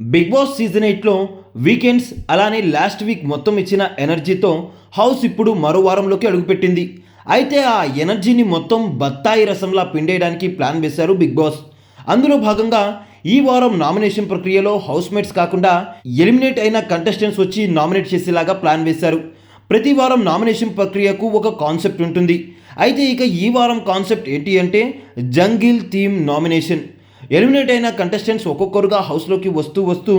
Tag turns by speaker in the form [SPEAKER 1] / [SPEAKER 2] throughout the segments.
[SPEAKER 1] Big boss season ఎయిట్లో weekends అలానే last week మొత్తం ఇచ్చిన ఎనర్జీతో హౌస్ ఇప్పుడు మరో వారంలోకి అడుగుపెట్టింది. అయితే ఆ ఎనర్జీని మొత్తం బత్తాయి రసంలా పిండేయడానికి ప్లాన్ వేశారు బిగ్ బాస్. అందులో భాగంగా ఈ వారం నామినేషన్ ప్రక్రియలో హౌస్ మేట్స్ కాకుండా ఎలిమినేట్ అయిన కంటెస్టెంట్స్ వచ్చి నామినేట్ చేసేలాగా ప్లాన్ వేశారు. ప్రతి వారం నామినేషన్ ప్రక్రియకు ఒక కాన్సెప్ట్ ఉంటుంది. అయితే ఇక ఈ వారం కాన్సెప్ట్ ఏంటి అంటే జంగిల్ థీమ్ నామినేషన్. ఎలిమినేట్ అయిన కంటెస్టెంట్స్ ఒక్కొక్కరుగా హౌస్లోకి వస్తూ వస్తూ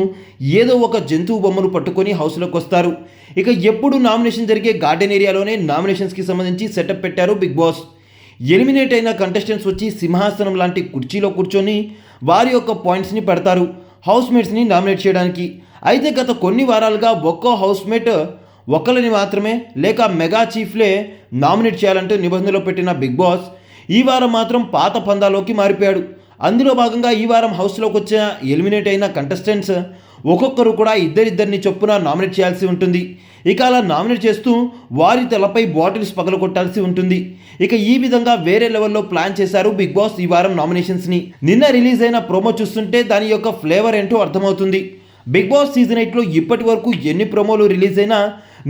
[SPEAKER 1] ఏదో ఒక జంతువు బొమ్మను పట్టుకొని హౌస్లోకి వస్తారు. ఇక ఎప్పుడు నామినేషన్ జరిగే గార్డెన్ ఏరియాలోనే నామినేషన్స్కి సంబంధించి సెటప్ పెట్టారు బిగ్ బాస్ ఎలిమినేట్ అయిన కంటెస్టెంట్స్ వచ్చి సింహాసనం లాంటి కుర్చీలో కూర్చొని వారి యొక్క పాయింట్స్ని పెడతారు హౌస్మేట్స్ని నామినేట్ చేయడానికి. అయితే గత కొన్ని వారాలుగా ఒక్కో హౌస్మేట్ ఒకళ్ళని మాత్రమే లేక మెగా చీఫ్లే నామినేట్ చేయాలంటూ నిబంధనలో పెట్టిన బిగ్ బాస్ ఈ వారం మాత్రం పాత పందాలోకి మారిపోయాడు. అందులో భాగంగా ఈ వారం హౌస్లోకి వచ్చిన ఎలిమినేట్ అయిన కంటెస్టెంట్స్ ఒక్కొక్కరు కూడా ఇద్దరిద్దరిని చొప్పున నామినేట్ చేయాల్సి ఉంటుంది. ఇక అలా నామినేట్ చేస్తూ వారి తలపై బాటిల్స్ పగలగొట్టాల్సి ఉంటుంది. ఇక ఈ విధంగా వేరే లెవెల్లో ప్లాన్ చేశారు బిగ్ బాస్ ఈ వారం నామినేషన్స్ని నిన్న రిలీజ్ అయిన ప్రోమో చూస్తుంటే దాని యొక్క ఫ్లేవర్ ఏంటో అర్థమవుతుంది. బిగ్ బాస్ సీజన్ ఎయిట్లో ఇప్పటి వరకు ఎన్ని ప్రోమోలు రిలీజ్ అయినా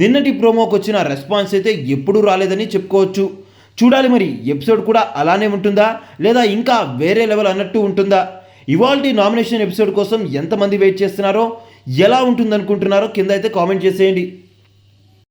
[SPEAKER 1] నిన్నటి ప్రోమోకి వచ్చిన రెస్పాన్స్ అయితే ఎప్పుడూ రాలేదని చెప్పుకోవచ్చు. చూడాలి మరి ఎపిసోడ్ కూడా అలానే ఉంటుందా? లేదా ఇంకా వేరే లెవెల్ అన్నట్టు ఉంటుందా? ఇవాల్టి నామినేషన్ ఎపిసోడ్ కోసం ఎంతమంది వెయిట్ చేస్తున్నారో ఎలా ఉంటుందనుకుంటున్నారో కింద అయితే కామెంట్ చేసేయండి.